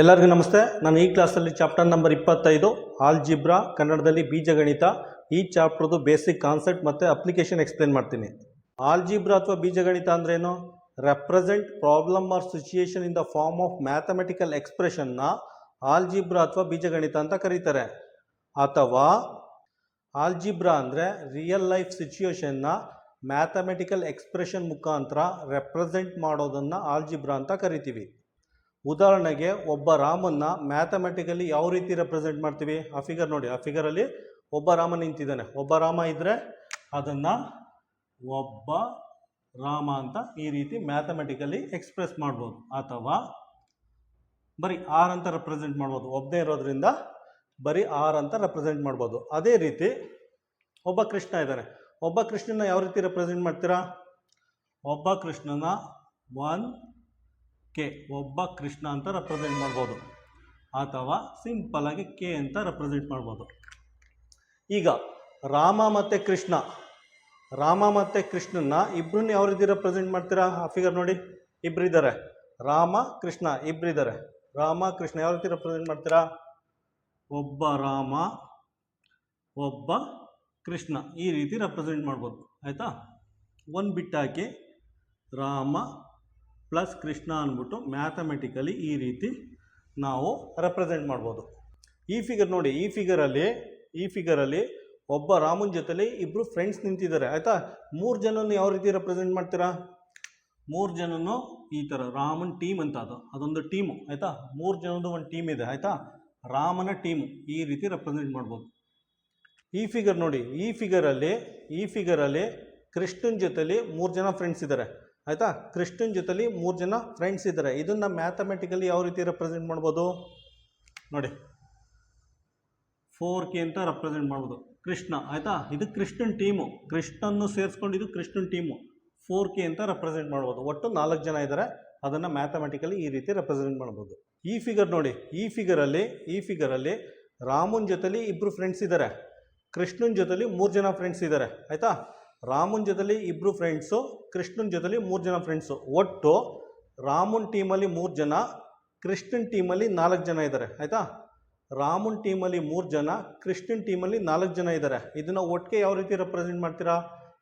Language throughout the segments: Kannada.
ಎಲ್ಲರಿಗೂ ನಮಸ್ತೆ. ನಾನು ಈ ಕ್ಲಾಸಲ್ಲಿ ಚಾಪ್ಟರ್ ನಂಬರ್ ಇಪ್ಪತ್ತೈದು, ಆಲ್ಜಿಬ್ರಾ, ಕನ್ನಡದಲ್ಲಿ ಬೀಜಗಣಿತ. ಈ ಚಾಪ್ಟರ್ದು ಬೇಸಿಕ್ ಕಾನ್ಸೆಪ್ಟ್ ಮತ್ತು ಅಪ್ಲಿಕೇಶನ್ ಎಕ್ಸ್ಪ್ಲೇನ್ ಮಾಡ್ತೀನಿ. ಆಲ್ಜಿಬ್ರಾ ಅಥವಾ ಬೀಜಗಣಿತ ಅಂದ್ರೇನು? Represent problem or situation in the form of mathematical ಎಕ್ಸ್ಪ್ರೆಷನ್ನ algebra ಅಥವಾ ಬೀಜಗಣಿತ ಅಂತ ಕರೀತಾರೆ. ಅಥವಾ ಆಲ್ಜಿಬ್ರಾ ಅಂದರೆ ರಿಯಲ್ ಲೈಫ್ ಸಿಚುಯೇಷನ್ನ ಮ್ಯಾಥಮೆಟಿಕಲ್ ಎಕ್ಸ್ಪ್ರೆಷನ್ ಮುಖಾಂತರ ರೆಪ್ರೆಸೆಂಟ್ ಮಾಡೋದನ್ನು ಆಲ್ಜಿಬ್ರಾ ಅಂತ ಕರಿತೀವಿ. ಉದಾಹರಣೆಗೆ ಒಬ್ಬ ರಾಮನ್ನ ಮ್ಯಾಥಮೆಟಿಕಲಿ ಯಾವ ರೀತಿ ರೆಪ್ರೆಸೆಂಟ್ ಮಾಡ್ತೀವಿ? ಆ ಫಿಗರ್ ನೋಡಿ, ಆ ಫಿಗರಲ್ಲಿ ಒಬ್ಬ ರಾಮ ನಿಂತಿದ್ದಾನೆ. ಒಬ್ಬ ರಾಮ ಇದ್ದರೆ ಅದನ್ನು ಒಬ್ಬ ರಾಮ ಅಂತ ಈ ರೀತಿ ಮ್ಯಾಥಮೆಟಿಕಲಿ ಎಕ್ಸ್ಪ್ರೆಸ್ ಮಾಡ್ಬೋದು. ಅಥವಾ ಬರೀ ಆರ್ ಅಂತ ರೆಪ್ರೆಸೆಂಟ್ ಮಾಡ್ಬೋದು. ಒಬ್ಬನೇ ಇರೋದ್ರಿಂದ ಬರೀ ಆರ್ ಅಂತ ರೆಪ್ರೆಸೆಂಟ್ ಮಾಡ್ಬೋದು. ಅದೇ ರೀತಿ ಒಬ್ಬ ಕೃಷ್ಣ ಇದ್ದಾನೆ. ಒಬ್ಬ ಕೃಷ್ಣನ ಯಾವ ರೀತಿ ರೆಪ್ರೆಸೆಂಟ್ ಮಾಡ್ತೀರಾ? ಒಬ್ಬ ಕೃಷ್ಣನ ಒನ್ ಕೆ ಒಬ್ಬ ಕೃಷ್ಣ ಅಂತ ರೆಪ್ರೆಸೆಂಟ್ ಮಾಡ್ಬೋದು. ಅಥವಾ ಸಿಂಪಲ್ ಆಗಿ ಕೆ ಅಂತ ರೆಪ್ರೆಸೆಂಟ್ ಮಾಡ್ಬೋದು. ಈಗ ರಾಮ ಮತ್ತು ಕೃಷ್ಣ. ರಾಮ ಮತ್ತು ಕೃಷ್ಣನ ಇಬ್ಬರನ್ನ ಯಾವ ರೀತಿ ರೆಪ್ರೆಸೆಂಟ್ ಮಾಡ್ತೀರಾ? ಆ ಫಿಗರ್ ನೋಡಿ. ಇಬ್ಬರು ಇದ್ದಾರೆ ರಾಮ, ಕೃಷ್ಣ ಇಬ್ಬರು ಇದ್ದಾರೆ ರಾಮ, ಕೃಷ್ಣ ಯಾವ ರೀತಿ ರೆಪ್ರೆಸೆಂಟ್ ಮಾಡ್ತೀರಾ? ಒಬ್ಬ ರಾಮ, ಒಬ್ಬ ಕೃಷ್ಣ ಈ ರೀತಿ ರೆಪ್ರೆಸೆಂಟ್ ಮಾಡ್ಬೋದು. ಆಯಿತಾ? ಒಂದು ಬಿಟ್ಟು ಹಾಕಿ ರಾಮ ಪ್ಲಸ್ ಕೃಷ್ಣ ಅಂದ್ಬಿಟ್ಟು ಮ್ಯಾಥಮೆಟಿಕಲಿ ಈ ರೀತಿ ನಾವು ರೆಪ್ರೆಸೆಂಟ್ ಮಾಡ್ಬೋದು. ಈ ಫಿಗರ್ ನೋಡಿ, ಈ ಫಿಗರಲ್ಲಿ ಈ ಫಿಗರಲ್ಲಿ ಒಬ್ಬ ರಾಮನ ಜೊತೆಲಿ ಇಬ್ಬರು ಫ್ರೆಂಡ್ಸ್ ನಿಂತಿದ್ದಾರೆ. ಆಯಿತಾ? ಮೂರು ಜನನ ಯಾವ ರೀತಿ ರೆಪ್ರೆಸೆಂಟ್ ಮಾಡ್ತೀರಾ? ಮೂರು ಜನನು ಈ ಥರ ರಾಮನ್ ಟೀಮ್ ಅಂತ ಅದು. ಅದೊಂದು ಟೀಮು ಆಯಿತಾ? ಮೂರು ಜನದ ಒಂದು ಟೀಮ್ ಇದೆ. ಆಯಿತಾ? ರಾಮನ ಟೀಮು ಈ ರೀತಿ ರೆಪ್ರೆಸೆಂಟ್ ಮಾಡ್ಬೋದು. ಈ ಫಿಗರ್ ನೋಡಿ, ಈ ಫಿಗರಲ್ಲಿ ಈ ಫಿಗರಲ್ಲಿ ಕೃಷ್ಣನ ಜೊತೆಲಿ ಮೂರು ಜನ ಫ್ರೆಂಡ್ಸ್ ಇದ್ದಾರೆ. ಆಯಿತಾ? ಕೃಷ್ಣನ ಜೊತೆಲಿ ಮೂರು ಜನ ಫ್ರೆಂಡ್ಸ್ ಇದ್ದಾರೆ ಇದನ್ನು ಮ್ಯಾಥಮೆಟಿಕಲಿ ಯಾವ ರೀತಿ ರೆಪ್ರೆಸೆಂಟ್ ಮಾಡ್ಬೋದು? ನೋಡಿ. ಫೋರ್ ಕೆ ಅಂತ ರೆಪ್ರೆಸೆಂಟ್ ಮಾಡ್ಬೋದು. ಕೃಷ್ಣ, ಆಯಿತಾ? ಇದು ಕೃಷ್ಣನ್ ಟೀಮು ಕೃಷ್ಣನ್ನು ಸೇರಿಸ್ಕೊಂಡು ಇದು ಕೃಷ್ಣನ್ ಟೀಮು ಫೋರ್ ಕೆ ಅಂತ ರೆಪ್ರೆಸೆಂಟ್ ಮಾಡ್ಬೋದು. ಒಟ್ಟು ನಾಲ್ಕು ಜನ ಇದ್ದಾರೆ ಅದನ್ನು ಮ್ಯಾಥಮೆಟಿಕಲಿ ಈ ರೀತಿ ರೆಪ್ರೆಸೆಂಟ್ ಮಾಡ್ಬೋದು. ಈ ಫಿಗರ್ ನೋಡಿ. ಈ ಫಿಗರಲ್ಲಿ ಈ ಫಿಗರಲ್ಲಿ ರಾಮನ್ ಜೊತೆಲಿ ಇಬ್ಬರು ಫ್ರೆಂಡ್ಸ್ ಇದ್ದಾರೆ ಕೃಷ್ಣನ ಜೊತೆಲಿ ಮೂರು ಜನ ಫ್ರೆಂಡ್ಸ್ ಇದ್ದಾರೆ ಆಯಿತಾ? ರಾಮನ್ ಜೊತೆಲಿ ಇಬ್ಬರು ಫ್ರೆಂಡ್ಸು ಕೃಷ್ಣನ ಜೊತೆಲಿ ಮೂರು ಜನ ಫ್ರೆಂಡ್ಸು ಒಟ್ಟು ರಾಮನ್ ಟೀಮಲ್ಲಿ ಮೂರು ಜನ, ಕೃಷ್ಣನ್ ಟೀಮಲ್ಲಿ ನಾಲ್ಕು ಜನ ಇದ್ದಾರೆ ಆಯಿತಾ? ರಾಮನ್ ಟೀಮಲ್ಲಿ ಮೂರು ಜನ, ಕೃಷ್ಣನ್ ಟೀಮಲ್ಲಿ ನಾಲ್ಕು ಜನ ಇದ್ದಾರೆ ಇದನ್ನು ಒಟ್ಟಿಗೆ ಯಾವ ರೀತಿ ರೆಪ್ರೆಸೆಂಟ್ ಮಾಡ್ತೀರಾ?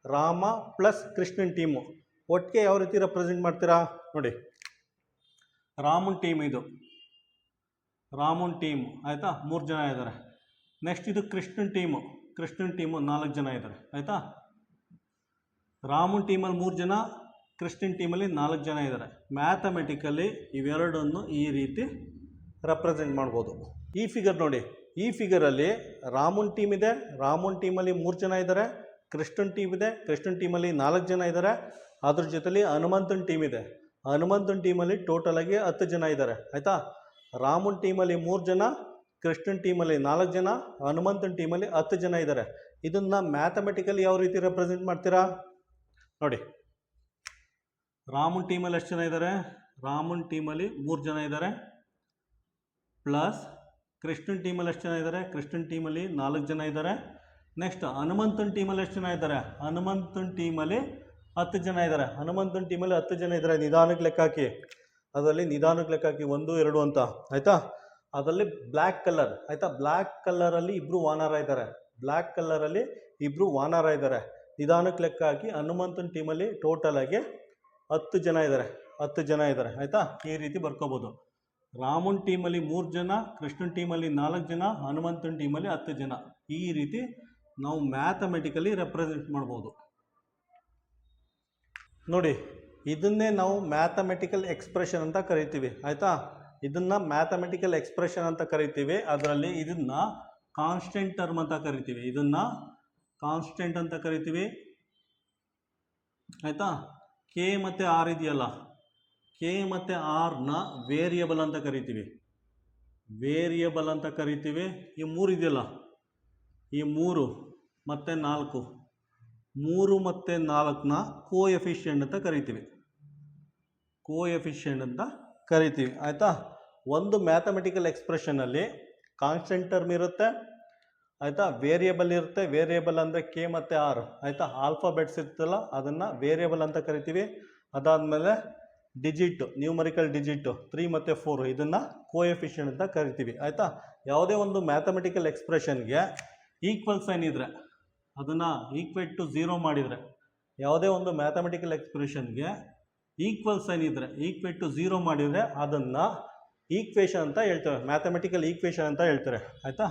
ರಾಮ ಪ್ಲಸ್ ಕೃಷ್ಣನ್ ಟೀಮು ಒಟ್ಟಿಗೆ ಯಾವ ರೀತಿ ರೆಪ್ರೆಸೆಂಟ್ ಮಾಡ್ತೀರಾ? ನೋಡಿ. ರಾಮನ್ ಟೀಮ್ ಇದು. ರಾಮನ್ ಟೀಮ್ ಆಯಿತಾ? ಮೂರು ಜನ ಇದ್ದಾರೆ ನೆಕ್ಸ್ಟ್ ಇದು ಕೃಷ್ಣನ್ ಟೀಮು ಕೃಷ್ಣನ್ ಟೀಮು ನಾಲ್ಕು ಜನ ಇದ್ದಾರೆ ಆಯಿತಾ? ರಾಮನ್ ಟೀಮಲ್ಲಿ ಮೂರು ಜನ, ಕೃಷ್ಣನ್ ಟೀಮಲ್ಲಿ ನಾಲ್ಕು ಜನ ಇದ್ದಾರೆ ಮ್ಯಾಥಮೆಟಿಕಲಿ ಇವೆರಡನ್ನು ಈ ರೀತಿ ರೆಪ್ರೆಸೆಂಟ್ ಮಾಡ್ಬೋದು. ಈ ಫಿಗರ್ ನೋಡಿ, ಈ ಫಿಗರಲ್ಲಿ ರಾಮನ್ ಟೀಮ್ ಇದೆ, ರಾಮನ್ ಟೀಮಲ್ಲಿ ಮೂರು ಜನ ಇದ್ದಾರೆ ಕೃಷ್ಣನ್ ಟೀಮ್ ಇದೆ, ಕೃಷ್ಣನ್ ಟೀಮಲ್ಲಿ ನಾಲ್ಕು ಜನ ಇದ್ದಾರೆ ಅದ್ರ ಜೊತೆಲಿ ಹನುಮಂತನ ಟೀಮ್ ಇದೆ. ಹನುಮಂತನ ಟೀಮಲ್ಲಿ ಟೋಟಲ್ ಆಗಿ ಹತ್ತು ಜನ ಇದ್ದಾರೆ ಆಯಿತಾ? ರಾಮನ್ ಟೀಮಲ್ಲಿ ಮೂರು ಜನ, ಕೃಷ್ಣನ್ ಟೀಮಲ್ಲಿ ನಾಲ್ಕು ಜನ, ಹನುಮಂತನ ಟೀಮಲ್ಲಿ ಹತ್ತು ಜನ ಇದ್ದಾರೆ ಇದನ್ನು ಮ್ಯಾಥಮೆಟಿಕಲಿ ಯಾವ ರೀತಿ ರೆಪ್ರೆಸೆಂಟ್ ಮಾಡ್ತೀರಾ? ನೋಡಿ. ರಾಮನ್ ಟೀಮಲ್ಲಿ ಎಷ್ಟು ಜನ ಇದ್ದಾರೆ ರಾಮನ್ ಟೀಮಲ್ಲಿ ಮೂರು ಜನ ಇದ್ದಾರೆ ಪ್ಲಸ್ ಕೃಷ್ಣನ್ ಟೀಮಲ್ಲಿ ಎಷ್ಟು ಜನ ಇದ್ದಾರೆ ಕೃಷ್ಣನ್ ಟೀಮಲ್ಲಿ ನಾಲ್ಕು ಜನ ಇದ್ದಾರೆ ನೆಕ್ಸ್ಟ್ ಹನುಮಂತನ ಟೀಮಲ್ಲಿ ಎಷ್ಟು ಜನ ಇದ್ದಾರೆ ಹನುಮಂತನ ಟೀಮಲ್ಲಿ ಹತ್ತು ಜನ ಇದ್ದಾರೆ ಹನುಮಂತನ ಟೀಮಲ್ಲಿ ಹತ್ತು ಜನ ಇದ್ದಾರೆ ನಿಧಾನಕ್ಕೆ ಲೆಕ್ಕ ಹಾಕಿ. ಅದರಲ್ಲಿ ನಿಧಾನಕ್ಕೆ ಲೆಕ್ಕ ಹಾಕಿ ಒಂದು, ಎರಡು ಅಂತ. ಆಯಿತಾ? ಅದರಲ್ಲಿ ಬ್ಲ್ಯಾಕ್ ಕಲರ್ ಆಯಿತಾ? ಬ್ಲ್ಯಾಕ್ ಕಲರಲ್ಲಿ ಇಬ್ಬರು ವಾನರ ಇದ್ದಾರೆ ಬ್ಲ್ಯಾಕ್ ಕಲರಲ್ಲಿ ಇಬ್ಬರು ವಾನರ ಇದ್ದಾರೆ ನಿಧಾನಕ್ಕೆ ಲೆಕ್ಕ ಹಾಕಿ ಹನುಮಂತನ ಟೀಮಲ್ಲಿ ಟೋಟಲ್ ಆಗಿ ಹತ್ತು ಜನ ಇದ್ದಾರೆ ಹತ್ತು ಜನ ಇದ್ದಾರೆ ಆಯಿತಾ? ಈ ರೀತಿ ಬರ್ಕೋಬೋದು. ರಾಮನ್ ಟೀಮಲ್ಲಿ ಮೂರು ಜನ, ಕೃಷ್ಣನ್ ಟೀಮಲ್ಲಿ ನಾಲ್ಕು ಜನ, ಹನುಮಂತನ ಟೀಮಲ್ಲಿ ಹತ್ತು ಜನ. ಈ ರೀತಿ ನಾವು ಮ್ಯಾಥಮೆಟಿಕಲಿ ರೆಪ್ರೆಸೆಂಟ್ ಮಾಡ್ಬೋದು. ನೋಡಿ, ಇದನ್ನೇ ನಾವು ಮ್ಯಾಥಮೆಟಿಕಲ್ ಎಕ್ಸ್ಪ್ರೆಷನ್ ಅಂತ ಕರಿತೀವಿ. ಆಯಿತಾ? ಇದನ್ನು ಮ್ಯಾಥಮೆಟಿಕಲ್ ಎಕ್ಸ್ಪ್ರೆಷನ್ ಅಂತ ಕರಿತೀವಿ. ಅದರಲ್ಲಿ ಇದನ್ನು ಕಾನ್ಸ್ಟೆಂಟ್ ಟರ್ಮ್ ಅಂತ ಕರಿತೀವಿ. ಇದನ್ನು ಕಾನ್ಸ್ಟೆಂಟ್ ಅಂತ ಕರಿತೀವಿ. ಆಯಿತಾ? ಕೆ ಮತ್ತು ಆರ್ ಇದೆಯಲ್ಲ? ಕೆ ಮತ್ತು ಆರ್ನ ವೇರಿಯಬಲ್ ಅಂತ ಕರಿತೀವಿ. ವೇರಿಯಬಲ್ ಅಂತ ಕರಿತೀವಿ. ಈ ಮೂರು ಇದೆಯಲ್ಲ? ಈ ಮೂರು ಮತ್ತು ನಾಲ್ಕು. ಮೂರು ಮತ್ತು ನಾಲ್ಕನ್ನ ಕೋ ಎಫಿಷಿಯೆಂಟ್ ಅಂತ ಕರಿತೀವಿ. ಕೋ ಎಫಿಷಿಯೆಂಟ್ ಅಂತ ಕರಿತೀವಿ. ಆಯಿತಾ? ಒಂದು ಮ್ಯಾಥಮೆಟಿಕಲ್ ಎಕ್ಸ್ಪ್ರೆಷನಲ್ಲಿ ಕಾನ್ಸ್ಟೆಂಟ್ ಟರ್ಮ್ ಇರುತ್ತೆ. ಆಯಿತಾ? ವೇರಿಯಬಲ್ ಇರುತ್ತೆ. ವೇರಿಯಬಲ್ ಅಂದರೆ ಕೆ ಮತ್ತು ಆರ್ ಆಯಿತಾ? ಆಲ್ಫಾಬೆಟ್ಸ್ ಇರ್ತಲ್ಲ ಅದನ್ನು ವೇರಿಯಬಲ್ ಅಂತ ಕರಿತೀವಿ. ಅದಾದಮೇಲೆ ಡಿಜಿಟ್ ನ್ಯೂಮರಿಕಲ್ ಡಿಜಿಟ್ ತ್ರೀ ಮತ್ತು ಫೋರ್ ಇದನ್ನು ಕೋಎಫಿಷಿಯನ್ ಅಂತ ಕರಿತೀವಿ. ಆಯಿತಾ? ಯಾವುದೇ ಒಂದು ಮ್ಯಾಥಮೆಟಿಕಲ್ ಎಕ್ಸ್ಪ್ರೆಷನ್ಗೆ ಈಕ್ವಲ್ ಸೈನ್ ಇದ್ದರೆ ಅದನ್ನು ಈಕ್ವೇಟ್ ಟು ಝೀರೋ ಮಾಡಿದರೆ, ಯಾವುದೇ ಒಂದು ಮ್ಯಾಥಮೆಟಿಕಲ್ ಎಕ್ಸ್ಪ್ರೆಷನ್ಗೆ ಈಕ್ವಲ್ ಸೈನ್ ಇದ್ದರೆ ಈಕ್ವೇಟ್ ಟು ಝೀರೋ ಮಾಡಿದರೆ ಅದನ್ನು ಈಕ್ವೇಷನ್ ಅಂತ ಹೇಳ್ತೇವೆ ಮ್ಯಾಥಮೆಟಿಕಲ್ ಈಕ್ವೇಷನ್ ಅಂತ ಹೇಳ್ತಾರೆ. ಆಯಿತಾ?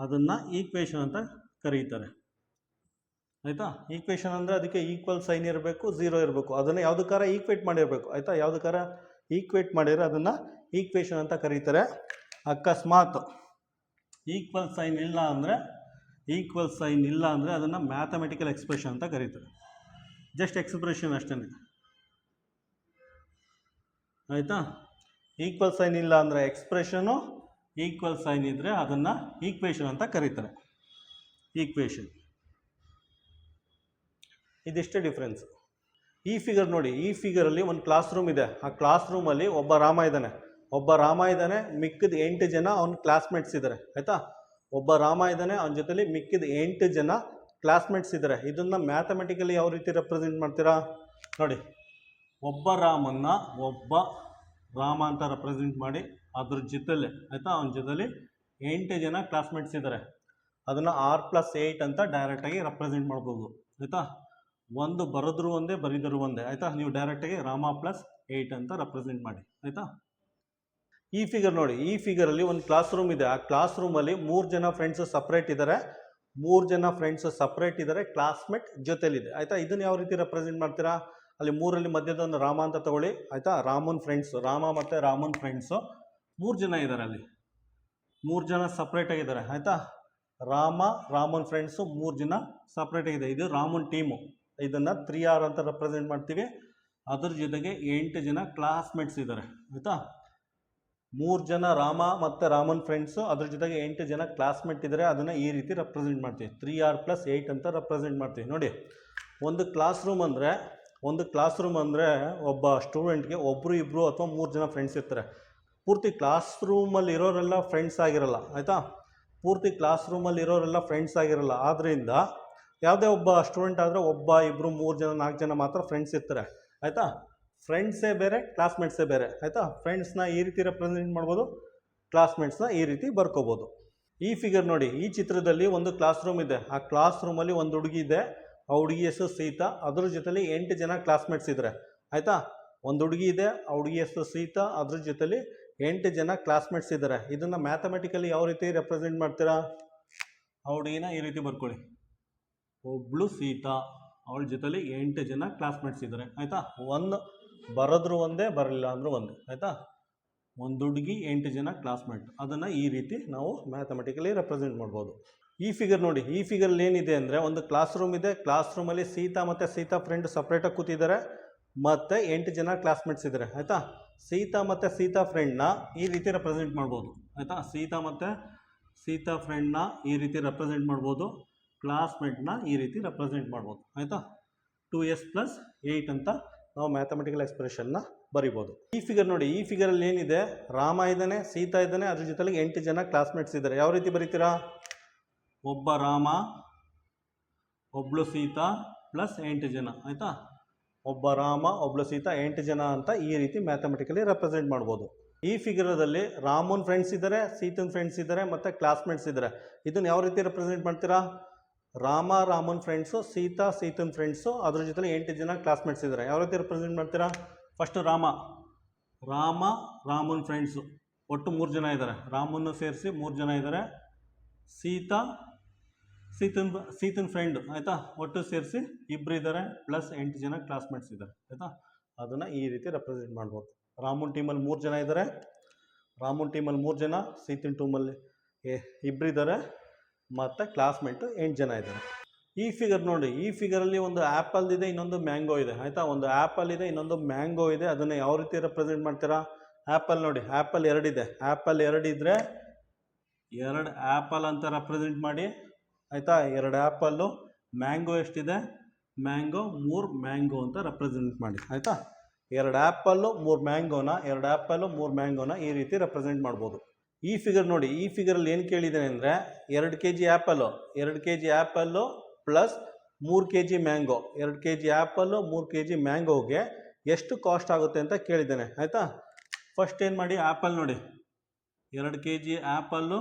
ಅದನ್ನು ಈಕ್ವೇಷನ್ ಅಂತ ಕರೀತಾರೆ. ಆಯಿತಾ? ಈಕ್ವೇಷನ್ ಅಂದರೆ ಅದಕ್ಕೆ ಈಕ್ವಲ್ ಸೈನ್ ಇರಬೇಕು ಝೀರೋ ಇರಬೇಕು. ಅದನ್ನು ಯಾವುದಕ್ಕಾರ ಈಕ್ವೇಟ್ ಮಾಡಿರಬೇಕು. ಆಯಿತಾ? ಯಾವುದಕ್ಕಾರ ಈಕ್ವೇಟ್ ಮಾಡಿದರೆ ಅದನ್ನು ಈಕ್ವೇಷನ್ ಅಂತ ಕರೀತಾರೆ. ಅಕಸ್ಮಾತ್ ಈಕ್ವಲ್ ಸೈನ್ ಇಲ್ಲ ಅಂದರೆ ಈಕ್ವಲ್ ಸೈನ್ ಇಲ್ಲ ಅಂದರೆ ಅದನ್ನು ಮ್ಯಾಥಮೆಟಿಕಲ್ ಎಕ್ಸ್ಪ್ರೆಷನ್ ಅಂತ ಕರೀತಾರೆ. ಜಸ್ಟ್ ಎಕ್ಸ್ಪ್ರೆಷನ್ ಅಷ್ಟೇ ಆಯಿತಾ? ಈಕ್ವಲ್ ಸೈನ್ ಇಲ್ಲ ಅಂದರೆ ಎಕ್ಸ್ಪ್ರೆಷನು ಈಕ್ವಲ್ ಸೈನ್ ಇದ್ದರೆ ಅದನ್ನು ಈಕ್ವೇಷನ್ ಅಂತ ಕರೀತಾರೆ. ಈಕ್ವೇಷನ್ ಇದಿಷ್ಟೇ ಡಿಫ್ರೆನ್ಸ್ ಈ ಫಿಗರ್ ನೋಡಿ, ಈ ಫಿಗರಲ್ಲಿ ಒಂದು ಕ್ಲಾಸ್ ರೂಮ್ ಇದೆ. ಆ ಕ್ಲಾಸ್ ರೂಮಲ್ಲಿ ಒಬ್ಬ ರಾಮ ಇದ್ದಾನೆ. ಒಬ್ಬ ರಾಮ ಇದ್ದಾನೆ, ಮಿಕ್ಕಿದ ಎಂಟು ಜನ ಅವನ ಕ್ಲಾಸ್ಮೇಟ್ಸ್ ಇದ್ದಾರೆ ಆಯಿತಾ? ಒಬ್ಬ ರಾಮ ಇದ್ದಾನೆ, ಅವನ ಜೊತೆಲಿ ಮಿಕ್ಕಿದ ಎಂಟು ಜನ ಕ್ಲಾಸ್ಮೇಟ್ಸ್ ಇದ್ದಾರೆ ಇದನ್ನು ಮ್ಯಾಥಮೆಟಿಕಲಿ ಯಾವ ರೀತಿ ರೆಪ್ರೆಸೆಂಟ್ ಮಾಡ್ತೀರಾ? ನೋಡಿ, ಒಬ್ಬ ರಾಮನ್ನ ಒಬ್ಬ ರಾಮ ಅಂತ ರೆಪ್ರೆಸೆಂಟ್ ಮಾಡಿ ಅದ್ರ ಜೊತೆಲಿ, ಆಯಿತಾ? ಅವನ ಜೊತೆಲಿ ಎಂಟು ಜನ ಕ್ಲಾಸ್ಮೇಟ್ಸ್ ಇದ್ದಾರೆ ಅದನ್ನು ಆರ್ ಪ್ಲಸ್ ಏಯ್ಟ್ ಅಂತ ಡೈರೆಕ್ಟಾಗಿ ರೆಪ್ರೆಸೆಂಟ್ ಮಾಡ್ಬೋದು. ಆಯಿತಾ? ಒಂದು ಬರೆದ್ರು ಒಂದೇ ಬರೆದ್ರು ಒಂದೇ. ಆಯಿತಾ? ನೀವು ಡೈರೆಕ್ಟಾಗಿ ರಾಮ ಪ್ಲಸ್ ಏಯ್ಟ್ ಅಂತ ರೆಪ್ರೆಸೆಂಟ್ ಮಾಡಿ. ಆಯಿತಾ? ಈ ಫಿಗರ್ ನೋಡಿ, ಈ ಫಿಗರಲ್ಲಿ ಒಂದು ಕ್ಲಾಸ್ ರೂಮ್ ಇದೆ. ಆ ಕ್ಲಾಸ್ ರೂಮಲ್ಲಿ ಮೂರು ಜನ ಫ್ರೆಂಡ್ಸು ಸಪ್ರೇಟ್ ಇದ್ದಾರೆ ಮೂರು ಜನ ಫ್ರೆಂಡ್ಸು ಸಪ್ರೇಟ್ ಇದ್ದಾರೆ ಕ್ಲಾಸ್ಮೇಟ್ ಜೊತೆಲಿದೆ. ಆಯಿತಾ? ಇದನ್ನು ಯಾವ ರೀತಿ ರೆಪ್ರೆಸೆಂಟ್ ಮಾಡ್ತೀರಾ? ಅಲ್ಲಿ ಮೂರಲ್ಲಿ ಮಧ್ಯದ ಒಂದು ರಾಮ ಅಂತ ತಗೊಳ್ಳಿ. ಆಯಿತಾ? ರಾಮನ್ ಫ್ರೆಂಡ್ಸು ರಾಮ ಮತ್ತು ರಾಮನ್ ಫ್ರೆಂಡ್ಸು ಮೂರು ಜನ ಇದ್ದಾರೆ ಅಲ್ಲಿ. ಮೂರು ಜನ ಸಪ್ರೇಟ್ ಆಗಿದ್ದಾರೆ. ಆಯಿತಾ? ರಾಮ, ರಾಮನ್ ಫ್ರೆಂಡ್ಸು ಮೂರು ಜನ ಸಪ್ರೇಟ್ ಆಗಿದೆ. ಇದು ರಾಮನ್ ಟೀಮು ಇದನ್ನು ತ್ರೀ ಆರ್ ಅಂತ ರೆಪ್ರೆಸೆಂಟ್ ಮಾಡ್ತೀವಿ. ಅದ್ರ ಜೊತೆಗೆ ಎಂಟು ಜನ ಕ್ಲಾಸ್ಮೇಟ್ಸ್ ಇದ್ದಾರೆ ಆಯಿತಾ? ಮೂರು ಜನ ರಾಮ ಮತ್ತು ರಾಮನ್ ಫ್ರೆಂಡ್ಸು ಅದ್ರ ಜೊತೆಗೆ ಎಂಟು ಜನ ಕ್ಲಾಸ್ಮೇಟ್ ಇದ್ದಾರೆ ಅದನ್ನು ಈ ರೀತಿ ರೆಪ್ರೆಸೆಂಟ್ ಮಾಡ್ತೀವಿ. ತ್ರೀ ಆರ್ ಪ್ಲಸ್ ಏಯ್ಟ್ ಅಂತ ರೆಪ್ರೆಸೆಂಟ್ ಮಾಡ್ತೀವಿ. ನೋಡಿ, ಒಂದು ಕ್ಲಾಸ್ ರೂಮ್ ಅಂದರೆ, ಒಂದು ಕ್ಲಾಸ್ ರೂಮ್ ಅಂದರೆ ಒಬ್ಬ ಸ್ಟೂಡೆಂಟ್ಗೆ ಒಬ್ಬರು ಇಬ್ಬರು ಅಥವಾ ಮೂರು ಜನ ಫ್ರೆಂಡ್ಸ್ ಇರ್ತಾರೆ. ಪೂರ್ತಿ ಕ್ಲಾಸ್ ರೂಮಲ್ಲಿ ಇರೋರೆಲ್ಲ ಫ್ರೆಂಡ್ಸ್ ಆಗಿರಲ್ಲ, ಆಯಿತಾ? ಪೂರ್ತಿ ಕ್ಲಾಸ್ ರೂಮಲ್ಲಿ ಇರೋರೆಲ್ಲ ಫ್ರೆಂಡ್ಸ್ ಆಗಿರಲ್ಲ. ಆದ್ದರಿಂದ ಯಾವುದೇ ಒಬ್ಬ ಸ್ಟೂಡೆಂಟ್ ಆದರೆ ಒಬ್ಬ ಇಬ್ಬರು ಮೂರು ಜನ, ನಾಲ್ಕು ಜನ ಮಾತ್ರ ಫ್ರೆಂಡ್ಸ್ ಇರ್ತಾರೆ, ಆಯಿತಾ? ಫ್ರೆಂಡ್ಸೇ ಬೇರೆ ಕ್ಲಾಸ್ಮೇಟ್ಸೇ ಬೇರೆ, ಆಯಿತಾ? ಫ್ರೆಂಡ್ಸ್ನ ಈ ರೀತಿ ರೆಪ್ರೆಸೆಂಟ್ ಮಾಡ್ಬೋದು ಕ್ಲಾಸ್ಮೇಟ್ಸ್ನ ಈ ರೀತಿ ಬರ್ಕೋಬೋದು. ಈ ಫಿಗರ್ ನೋಡಿ, ಈ ಚಿತ್ರದಲ್ಲಿ ಒಂದು ಕ್ಲಾಸ್ ರೂಮ್ ಇದೆ. ಆ ಕ್ಲಾಸ್ ರೂಮಲ್ಲಿ ಒಂದು ಹುಡುಗಿ ಇದೆ, ಆ ಹುಡುಗಿ ಹೆಸರು ಸೀತಾ. ಅದ್ರ ಜೊತೆಲಿ ಎಂಟು ಜನ ಕ್ಲಾಸ್ಮೇಟ್ಸ್ ಇದ್ದಾರೆ ಆಯಿತಾ? ಒಂದು ಹುಡುಗಿ ಇದೆ, ಆ ಹುಡುಗಿ ಹೆಸರು ಸೀತಾ. ಅದ್ರ ಜೊತೆಲಿ ಎಂಟು ಜನ ಕ್ಲಾಸ್ಮೇಟ್ಸ್ ಇದ್ದಾರೆ ಇದನ್ನು ಮ್ಯಾಥಮೆಟಿಕಲಿ ಯಾವ ರೀತಿ ರೆಪ್ರೆಸೆಂಟ್ ಮಾಡ್ತೀರಾ? ಆ ಈ ರೀತಿ ಬರ್ಕೊಳ್ಳಿ ಒಬ್ಳು ಸೀತಾ, ಅವಳ ಜೊತೆಲಿ ಎಂಟು ಜನ ಕ್ಲಾಸ್ಮೇಟ್ಸ್ ಇದ್ದಾರೆ ಆಯಿತಾ? ಒಂದು ಬರೋದ್ರು ಒಂದೇ, ಬರಲಿಲ್ಲ ಅಂದರೂ ಒಂದೇ. ಆಯಿತಾ? ಒಂದು ಹುಡುಗಿ, ಎಂಟು ಜನ ಕ್ಲಾಸ್ಮೇಟ್ ಅದನ್ನು ಈ ರೀತಿ ನಾವು ಮ್ಯಾಥಮೆಟಿಕಲಿ ರೆಪ್ರೆಸೆಂಟ್ ಮಾಡ್ಬೋದು. ಈ ಫಿಗರ್ ನೋಡಿ, ಈ ಫಿಗರಲ್ಲಿ ಏನಿದೆ ಅಂದರೆ ಒಂದು ಕ್ಲಾಸ್ ರೂಮ್ ಇದೆ. ಕ್ಲಾಸ್ ರೂಮಲ್ಲಿ ಸೀತಾ ಮತ್ತು ಸೀತಾ ಫ್ರೆಂಡ್ ಸಪ್ರೇಟಾಗಿ ಕೂತಿದ್ದಾರೆ. ಮತ್ತು ಎಂಟು ಜನ ಕ್ಲಾಸ್ಮೇಟ್ಸ್ ಇದ್ದಾರೆ ಆಯಿತಾ? ಸೀತಾ ಮತ್ತು ಸೀತಾ ಫ್ರೆಂಡ್ನ ಈ ರೀತಿ ರೆಪ್ರೆಸೆಂಟ್ ಮಾಡ್ಬೋದು. ಆಯಿತಾ? ಸೀತಾ ಮತ್ತು ಸೀತಾ ಫ್ರೆಂಡ್ನ ಈ ರೀತಿ ರೆಪ್ರೆಸೆಂಟ್ ಮಾಡ್ಬೋದು. ಕ್ಲಾಸ್ಮೇಟ್ನ ಈ ರೀತಿ ರೆಪ್ರೆಸೆಂಟ್ ಮಾಡ್ಬೋದು. ಆಯಿತಾ? ಟೂ ಎಸ್ ಪ್ಲಸ್ ಏಯ್ಟ್ ಅಂತ ನಾವು ಮ್ಯಾಥಮೆಟಿಕಲ್ ಎಕ್ಸ್ಪ್ರೆಷನ್ನ ಬರಿಬೋದು. ಈ ಫಿಗರ್ ನೋಡಿ, ಈ ಫಿಗರಲ್ಲಿ ಏನಿದೆ? ರಾಮ ಇದ್ದಾನೆ, ಸೀತಾ ಇದ್ದಾನೆ, ಅದ್ರ ಜೊತೆಗೆ ಎಂಟು ಜನ ಕ್ಲಾಸ್ಮೇಟ್ಸ್ ಇದ್ದಾರೆ. ಯಾವ ರೀತಿ ಬರೀತೀರಾ? ಒಬ್ಬ ರಾಮ ಒಬ್ಬಳು ಸೀತಾ ಪ್ಲಸ್ ಎಂಟು ಜನ. ಆಯಿತಾ? ಒಬ್ಬ ರಾಮ ಒಬ್ಬಳು ಸೀತಾ, ಎಂಟು ಜನ ಅಂತ ಈ ರೀತಿ ಮ್ಯಾಥಮೆಟಿಕಲಿ ರೆಪ್ರೆಸೆಂಟ್ ಮಾಡ್ಬೋದು. ಈ ಫಿಗರದಲ್ಲಿ ರಾಮನ್ ಫ್ರೆಂಡ್ಸ್ ಇದ್ದಾರೆ ಸೀತನ್ ಫ್ರೆಂಡ್ಸ್ ಇದ್ದಾರೆ ಮತ್ತು ಕ್ಲಾಸ್ಮೇಟ್ಸ್ ಇದ್ದಾರೆ ಇದನ್ನು ಯಾವ ರೀತಿ ರೆಪ್ರೆಸೆಂಟ್ ಮಾಡ್ತೀರಾ? ರಾಮ, ರಾಮನ್ ಫ್ರೆಂಡ್ಸು ಸೀತಾ, ಸೀತನ್ ಫ್ರೆಂಡ್ಸು ಅದ್ರ ಜೊತೆ ಎಂಟು ಜನ ಕ್ಲಾಸ್ಮೇಟ್ಸ್ ಇದ್ದಾರೆ ಯಾವ ರೀತಿ ರೆಪ್ರೆಸೆಂಟ್ ಮಾಡ್ತೀರಾ? ಫಸ್ಟು ರಾಮ ರಾಮ, ರಾಮನ್ ಫ್ರೆಂಡ್ಸು ಒಟ್ಟು ಮೂರು ಜನ ಇದ್ದಾರೆ ರಾಮನ್ನು ಸೇರಿಸಿ ಮೂರು ಜನ ಇದ್ದಾರೆ ಸೀತಾ ಸೀತನ್ ಸೀತನ್ ಫ್ರೆಂಡ್ ಆಯಿತಾ? ಒಟ್ಟು ಸೇರಿಸಿ ಇಬ್ಬರು ಇದ್ದಾರೆ ಪ್ಲಸ್ ಎಂಟು ಜನ ಕ್ಲಾಸ್ಮೇಟ್ಸ್ ಇದ್ದಾರೆ ಆಯಿತಾ? ಅದನ್ನು ಈ ರೀತಿ ರೆಪ್ರೆಸೆಂಟ್ ಮಾಡ್ಬೋದು. ರಾಮನ್ ಟೀಮಲ್ಲಿ ಮೂರು ಜನ ಇದ್ದಾರೆ ರಾಮನ್ ಟೀಮಲ್ಲಿ ಮೂರು ಜನ, ಸೀತನ್ ಟೂಮಲ್ಲಿ ಇಬ್ಬರು ಇದ್ದಾರೆ ಮತ್ತು ಕ್ಲಾಸ್ಮೇಟು ಎಂಟು ಜನ ಇದ್ದಾರೆ ಈ ಫಿಗರ್ ನೋಡಿ, ಈ ಫಿಗರಲ್ಲಿ ಒಂದು ಆ್ಯಪಲ್ ಇದೆ ಇನ್ನೊಂದು ಮ್ಯಾಂಗೋ ಇದೆ, ಆಯಿತಾ? ಒಂದು ಆ್ಯಪಲ್ ಇದೆ ಇನ್ನೊಂದು ಮ್ಯಾಂಗೋ ಇದೆ, ಅದನ್ನು ಯಾವ ರೀತಿ ರೆಪ್ರೆಸೆಂಟ್ ಮಾಡ್ತೀರಾ? ಆ್ಯಪಲ್ ನೋಡಿ ಆ್ಯಪಲ್ ಎರಡಿದೆ. ಆ್ಯಪಲ್ ಎರಡಿದ್ರೆ, ಎರಡು ಆ್ಯಪಲ್ ಅಂತ ರೆಪ್ರೆಸೆಂಟ್ ಮಾಡಿ ಆಯಿತಾ? ಎರಡು ಆ್ಯಪಲ್ಲು, ಮ್ಯಾಂಗೋ ಎಷ್ಟಿದೆ? ಮ್ಯಾಂಗೋ, ಮೂರು ಮ್ಯಾಂಗೋ ಅಂತ ರೆಪ್ರೆಸೆಂಟ್ ಮಾಡಿ. ಆಯಿತಾ? ಎರಡು ಆ್ಯಪಲ್ಲು, ಮೂರು ಮ್ಯಾಂಗೋನ, ಎರಡು ಆ್ಯಪಲ್ಲು, ಮೂರು ಮ್ಯಾಂಗೋನ ಈ ರೀತಿ ರೆಪ್ರೆಸೆಂಟ್ ಮಾಡ್ಬೋದು. ಈ ಫಿಗರ್ ನೋಡಿ, ಈ ಫಿಗರಲ್ಲಿ ಏನು ಕೇಳಿದ್ದೇನೆ ಅಂದರೆ, ಎರಡು ಕೆ ಜಿ ಆ್ಯಪಲ್ಲು, ಎರಡು ಕೆ ಜಿ ಆ್ಯಪಲ್ಲು ಪ್ಲಸ್ ಮೂರು ಕೆ ಜಿ ಮ್ಯಾಂಗೋ. ಎರಡು ಕೆ ಜಿ ಆ್ಯಪಲ್ಲು, ಮೂರು ಕೆ ಜಿ ಮ್ಯಾಂಗೋಗೆ ಎಷ್ಟು ಕಾಸ್ಟ್ ಆಗುತ್ತೆ ಅಂತ ಕೇಳಿದ್ದೇನೆ. ಆಯಿತಾ? ಫಸ್ಟ್ ಏನು ಮಾಡಿ, ಆ್ಯಪಲ್ ನೋಡಿ. ಎರಡು ಕೆ ಜಿ ಆ್ಯಪಲ್ಲು,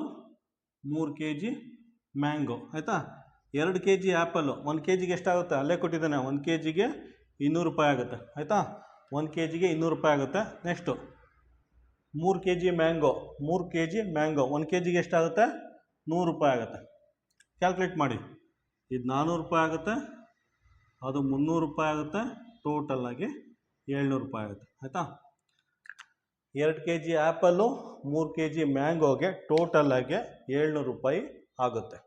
ಮೂರು ಕೆ ಜಿ ಮ್ಯಾಂಗೋ, ಆಯಿತಾ? ಎರಡು ಕೆ ಜಿ ಆ್ಯಪಲ್ಲು ಒಂದು ಕೆ ಜಿಗೆ ಎಷ್ಟಾಗುತ್ತೆ? ಅಲ್ಲೇ ಕೊಟ್ಟಿದ್ದಾನೆ, ಒಂದು ಕೆ ಜಿಗೆ ಇನ್ನೂರು ರೂಪಾಯಿ ಆಗುತ್ತೆ, ಆಯಿತಾ? ಒಂದು ಕೆ ಜಿಗೆ ಇನ್ನೂರು ರೂಪಾಯಿ ಆಗುತ್ತೆ. ನೆಕ್ಸ್ಟು ಮೂರು ಕೆ ಜಿ ಮ್ಯಾಂಗೋ, ಮೂರು ಕೆ ಜಿ ಮ್ಯಾಂಗೋ, ಒಂದು ಕೆ ಜಿಗೆ ಎಷ್ಟಾಗುತ್ತೆ? ನೂರು ರೂಪಾಯಿ ಆಗುತ್ತೆ. ಕ್ಯಾಲ್ಕುಲೇಟ್ ಮಾಡಿ. ಇದು ನಾನ್ನೂರು ರೂಪಾಯಿ ಆಗುತ್ತೆ, ಅದು ಮುನ್ನೂರು ರೂಪಾಯಿ ಆಗುತ್ತೆ ಟೋಟಲಾಗಿ ಏಳ್ನೂರು ರೂಪಾಯಿ ಆಗುತ್ತೆ, ಆಯಿತಾ? ಎರಡು ಕೆ ಜಿ ಆ್ಯಪಲ್ಲು ಮೂರು ಕೆ ಜಿ ಮ್ಯಾಂಗೋಗೆ ಟೋಟಲಾಗಿ ಏಳ್ನೂರು ರೂಪಾಯಿ ಆಗುತ್ತೆ.